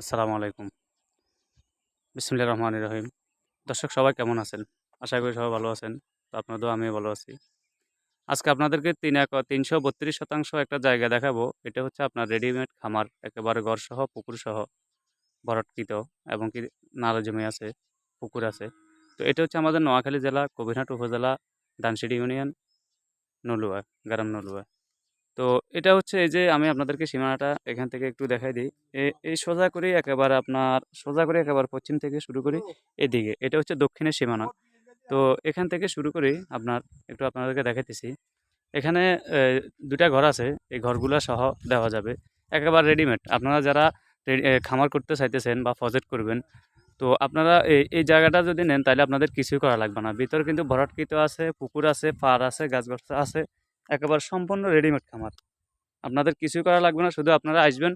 আসসালামু আলাইকুম। বিসমুল্লাহ রহমান রহিম। দর্শক, সবাই কেমন আছেন? আশা করি সবাই ভালো আছেন। তো আপনাদেরও আমিও ভালো আছি। আজকে আপনাদেরকে তিন এক, তিনশো বত্রিশ শতাংশ একটা জায়গা দেখাবো। এটা হচ্ছে আপনার রেডিমেড খামার, একেবারে ঘরসহ, পুকুরসহ ভরটকৃত এবং কি নালা জমি আছে, পুকুর আছে। তো এটা হচ্ছে আমাদের নোয়াখালী জেলা, কবিরহাট উপজেলা দানসিডি ইউনিয়ন, নলুয়া, গ্রাম নলুয়া। তো এটা হচ্ছে এই যে আমি আপনাদেরকে সীমানাটা এখান থেকে একটু দেখাই দিই। এই সোজা করে একেবারে আপনার, সোজা করে একেবারে পশ্চিম থেকে শুরু করি এদিকে। এটা হচ্ছে দক্ষিণের সীমানা। তো এখান থেকে শুরু করি আপনার, একটু আপনাদেরকে দেখাইতেছি। এখানে দুটা ঘর আছে। এই ঘরগুলো সহ দেওয়া যাবে। একেবারে রেডিমেড আপনারা যারা খামার করতে চাইতেছেন বা ফজেট করবেন, তো আপনারা এই এই জায়গাটা যদি নেন তাহলে আপনাদের কিছুই করা লাগবে না। ভিতরে কিন্তু ভরাটকৃত আছে, পুকুর আছে পার আছে, গাছগাছ আছে। একেবারে সম্পূর্ণ রেডিমেড খামার। আপনাদের কিছুই করা লাগবে না, শুধু আপনারা আসবেন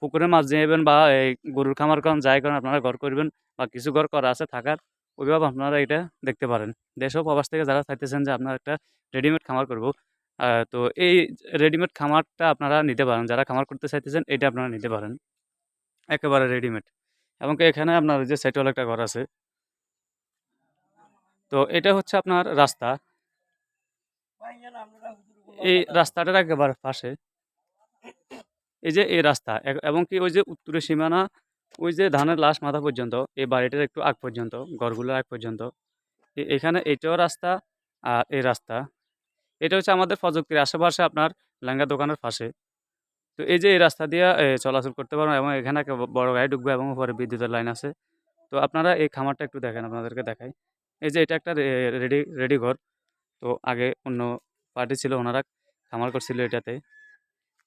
পুকুরে মাছ যাবেন বা এই গরুর খামার করেন, যাই করেন, আপনারা ঘর করবেন বা কিছু ঘর করা আছে থাকার ওইভাবে আপনারা এটা দেখতে পারেন। দেশ প্রবাস থেকে যারা চাইতেছেন যে আপনারা একটা রেডিমেড খামার করব তো এই রেডিমেড খামারটা আপনারা নিতে পারেন, যারা খামার করতে চাইতেছেন এটা আপনারা নিতে পারেন। একেবারে রেডিমেড এবং এখানে আপনার যে সেটল একটা ঘর আছে। তো এটা হচ্ছে আপনার রাস্তা। এই রাস্তাটার একেবারে পাশে। এই যে এই রাস্তা এবং কি ওই যে উত্তরের সীমানা ওই যে ধানের লাশ মাথা পর্যন্ত এই বাড়িটার একটু আগ পর্যন্ত ঘরগুলোর আগ পর্যন্ত। এখানে এটাও রাস্তা আর এই রাস্তা। এটা হচ্ছে আমাদের প্রযুক্তির আশেপাশে আপনার লেঙ্গা দোকানের পাশে। তো এই যে এই রাস্তা দিয়ে চলাচল করতে পারবেন এবং এখানে একটা বড় গাড়ি ঢুকবে এবং উপরে বিদ্যুতের লাইন আছে। তো আপনারা এই খামারটা একটু দেখেন আপনাদেরকে দেখাই। এই যে এটা একটা রেডি রেডি ঘর। তো আগে অন্য পার্টি ছিল ওনারা, খামার করছিল এটাতে।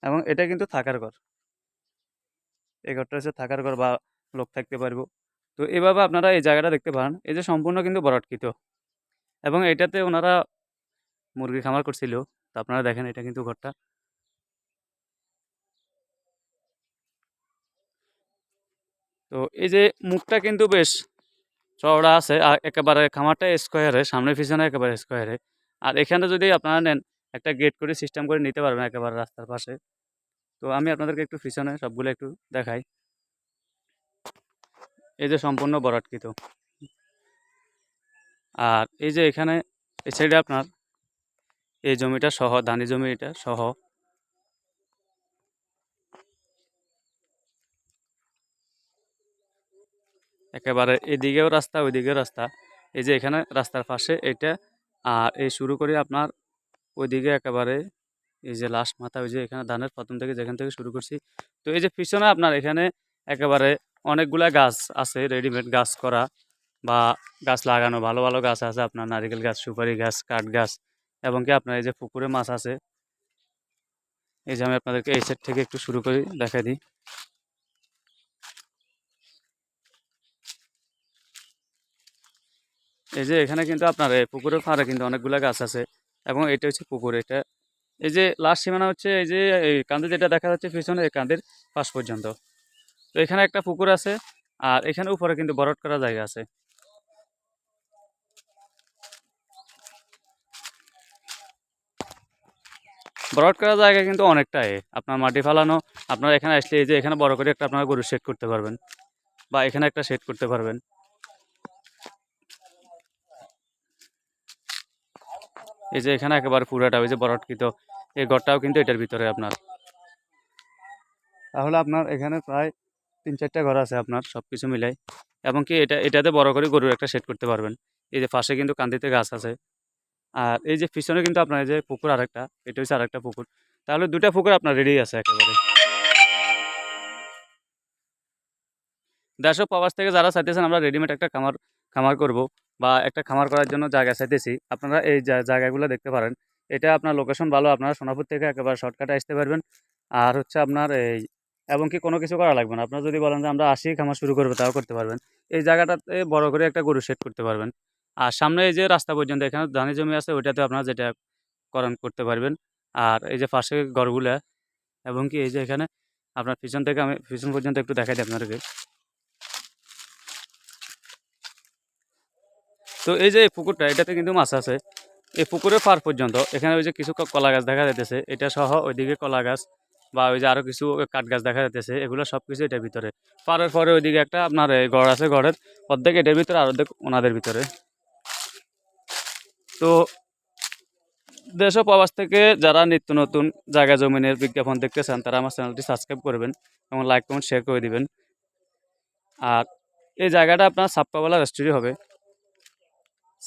এবং এটা কিন্তু থাকার ঘর। এই ঘরটা হচ্ছে থাকার ঘর বা লোক থাকতে পারব। তো এভাবে আপনারা এই জায়গাটা দেখতে পারেন। এই যে সম্পূর্ণ কিন্তু বরাটকৃত। এবং এটাতে ওনারা মুরগি খামার করছিল। তো আপনারা দেখেন এটা কিন্তু ঘরটা। তো এই যে মুখটা কিন্তু বেশ চওড়া আছে। আর একেবারে খামারটা স্কোয়ারে সামনে পিছনে একেবারে স্কোয়ারে আর এখানে যদি আপনারা নেন, একটা গেট করে সিস্টেম করে নিতে পারবেন একেবারে রাস্তার পাশে। তো আমি আপনাদেরকে একটু পিছনে সবগুলো একটু দেখাই। এই যে সম্পূর্ণ বরাটকৃত। আর এই যে এখানে, এই সাইডে আপনার, এই জমিটা সহ, ধানি জমি এটা সহ। একেবারে এদিকেও রাস্তা, ওইদিকেও রাস্তা। এই যে এখানে রাস্তার পাশে এটা আর এই শুরু করে আপনার ওইদিকে একেবারে, এই যে লাস্ট মাথা, ওই যে এখানে ধানের প্রথম থেকে যেখান থেকে শুরু করছি। তো এই যে পিছনে আপনার এখানে একেবারে অনেকগুলা গাছ আছে রেডিমেড গাছ করা বা গাছ লাগানো, ভালো ভালো গাছ আছে আপনার, নারিকেল গাছ, সুপারি গাছ, কাঠ গাছ এবং কি আপনার এই যে পুকুরে মাছ আছে। এই যে আমি আপনাদেরকে এই সাইড থেকে একটু শুরু করি দেখা দিই। এই যে এখানে কিন্তু আপনার পুকুরের পাড়ে কিন্তু অনেকগুলা গাছ আছে এবং এটা হচ্ছে পুকুর, এটা এই যে লাস্ট সীমানা হচ্ছে এই যে এই কাঁধে যেটা দেখা যাচ্ছে পিছনে এই কাঁধের পাশ পর্যন্ত। তো এখানে একটা পুকুর আছে আর এখানে উপরে কিন্তু বরট করা জায়গা আছে। বরট করা জায়গা কিন্তু অনেকটাই, আপনার মাটি ফালানো, আপনার এখানে আসলে এই যে এখানে বড় করে একটা আপনারা গরু সেট করতে পারবেন বা এখানে একটা সেট করতে পারবেন। এই যে এখানে একেবারে পুরাটা, ওই যে বরটকৃত, এই ঘরটাও কিন্তু এটার ভিতরে আপনার। তাহলে আপনার এখানে প্রায় তিন চারটা ঘর আছে আপনার সব কিছু মিলাই। এবং কি এটা, এটাতে বড় করে গরুর একটা সেট করতে পারবেন। এই যে পাশে কিন্তু কান্দিতে গাছ আছে। আর এই যে পিছনে কিন্তু আপনার এই যে পুকুর আরেকটা, এটা হচ্ছে আরেকটা পুকুর। তাহলে দুটা পুকুর আপনার রেডি আছে একেবারে। ও প্রবাস থেকে যারা চাইতেছেন, আমরা রেডিমেড একটা খামার খামার করব বা একটা খামার করার জন্য জায়গা চাইতেছি। আপনারা এই জায়গাগুলো দেখতে পারেন। এটা আপনার লোকেশন ভালো, আপনারা সোনাপুর থেকে একেবারে শর্টকাটে আসতে পারবেন। আর হচ্ছে আপনার এই, এবং কি কোনো কিছু করা লাগবে না। আপনারা যদি বলেন যে আমরা আসি, খামার শুরু করব, তাও করতে পারবেন। এই জায়গাটাতে বড় করে একটা গরু সেট করতে পারবেন। আর সামনে এই যে রাস্তা পর্যন্ত, এখানে ধানি জমি আছে, ওইটাতে আপনারা যেটা করণ করতে পারবেন। আর এই যে পাশে ঘরগুলা, এবং কি এই যে এখানে, আপনার পিছন থেকে আমি, পিছন পর্যন্ত একটু দেখাই দিই আপনাদেরকে। তো এই যে পুকুরটা, এটাতে কিন্তু মাছ আছে। এই পুকুরের পার পর্যন্ত, এখানে ওই যে কিছু কলা গাছ দেখা যাইতেছে, এটা সহ ওইদিকে কলা গাছ বা ওই যে আরও কিছু কাঠ গাছ দেখা যাচ্ছে এগুলো সব কিছু এটার ভিতরে। পারের পরে ওইদিকে একটা আপনার ঘর আছে ঘরের অর্ধেক এটার ভিতরে আর অর্ধেক ওনাদের ভিতরে। তো দেশ প্রবাস থেকে যারা নিত্য নতুন জায়গা জমিনের বিজ্ঞাপন দেখতে চান, তারা আমার চ্যানেলটি সাবস্ক্রাইব করবেন এবং লাইক, কমেন্ট শেয়ার করে দিবেন। আর এই জায়গাটা আপনার সাপ্পাওয়ালা রেস্টুরি হবে।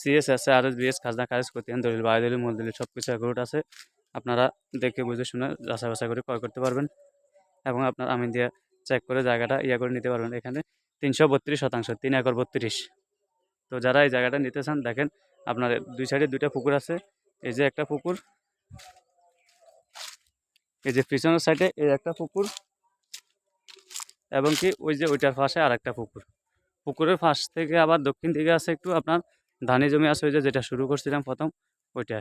CS S R S BS খাজনা খারিজ করতেন দলিল বায়ু দলিল মূল দলিল সব কিছু অ্যাকুরেট আছে। আপনারা দেখে, বুঝে, শুনে যাচাই বাছাই করে ক্রয় করতে পারবেন এবং আপনার আমিন দিয়ে চেক করে জায়গাটা ইয়া করে নিতে পারবেন। এখানে তিনশো বত্রিশ শতাংশ, তিন একর বত্রিশ। তো যারা এই জায়গাটা নিতে চান, দেখেন আপনার দুই সাইডে দুইটা পুকুর আছে। এই যে একটা পুকুর, এই যে পিছনের সাইডে এই একটা পুকুর এবং কি ওই যে ওইটার পাশে আর একটা পুকুর। পুকুরের পাশ থেকে আবার দক্ষিণ দিকে আছে একটু আপনার ধানি জমি আছে ওই যে যেটা শুরু করছিলাম প্রথম, ওইটা।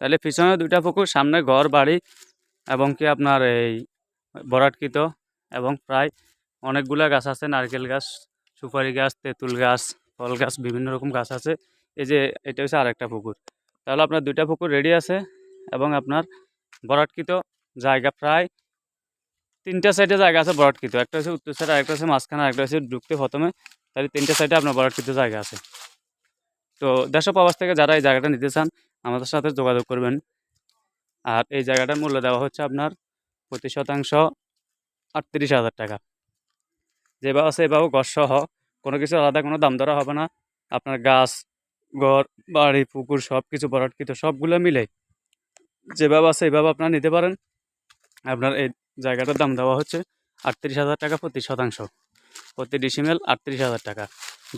তাহলে পিছনে দুইটা পুকুর, সামনে ঘর, বাড়ি এবং কি আপনার এই বরাটকৃত এবং প্রায় অনেকগুলা গাছ আছে, নারকেল গাছ, সুপারি গাছ, তেঁতুল গাছ, ফল গাছ, বিভিন্ন রকম গাছ আছে। এই যে এটা হচ্ছে আরেকটা পুকুর। তাহলে আপনার দুইটা পুকুর রেডি আছে এবং আপনার বরাটকৃত জায়গা প্রায় তিনটা সাইডে জায়গা আছে বরাটকৃত। একটা হচ্ছে উত্তর সাইড আরেকটা হচ্ছে মাঝখানে, আরেকটা হচ্ছে ঢুকতে প্রথমে। তাহলে তিনটা সাইডে আপনার বরাটকৃত জায়গা আছে। তো দেশ প্রবাস থেকে যারা এই জায়গাটা নিতে চান, আমাদের সাথে যোগাযোগ করবেন। আর এই জায়গাটার মূল্য দেওয়া হচ্ছে আপনার প্রতি শতাংশ আটত্রিশ হাজার টাকা। যেভাবে আছে এভাবে ঘর সহ কোনো কিছু আলাদা, কোনো দাম দরা হবে না। আপনার গাছ, ঘর, বাড়ি, পুকুর সব কিছু বরাটকৃত, সবগুলো মিলে যেভাবে আছে এভাবে আপনারা নিতে পারেন। আপনার এই জায়গাটার দাম দেওয়া হচ্ছে আটত্রিশ হাজার টাকা প্রতি শতাংশ। প্রতি ডিসিমেল আটত্রিশ হাজার টাকা।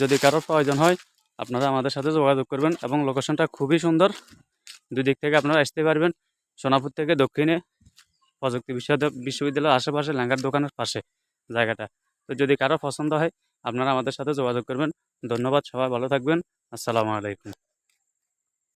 যদি কারোর প্রয়োজন হয়, আপনারা আমাদের সাথে যোগাযোগ করবেন এবং লোকেশনটা খুবই সুন্দর। দুই দিক থেকে আপনারা আসতে পারবেন সোনাপুর থেকে দক্ষিণে প্রযুক্তি বিশ্ববিদ্যালয় বিশ্ববিদ্যালয়ের আশেপাশে ল্যাঙ্গার দোকানের পাশে জায়গাটা। তো যদি কারও পছন্দ হয়, আপনারা আমাদের সাথে যোগাযোগ করবেন। ধন্যবাদ, সবাই ভালো থাকবেন। আসসালামু আলাইকুম।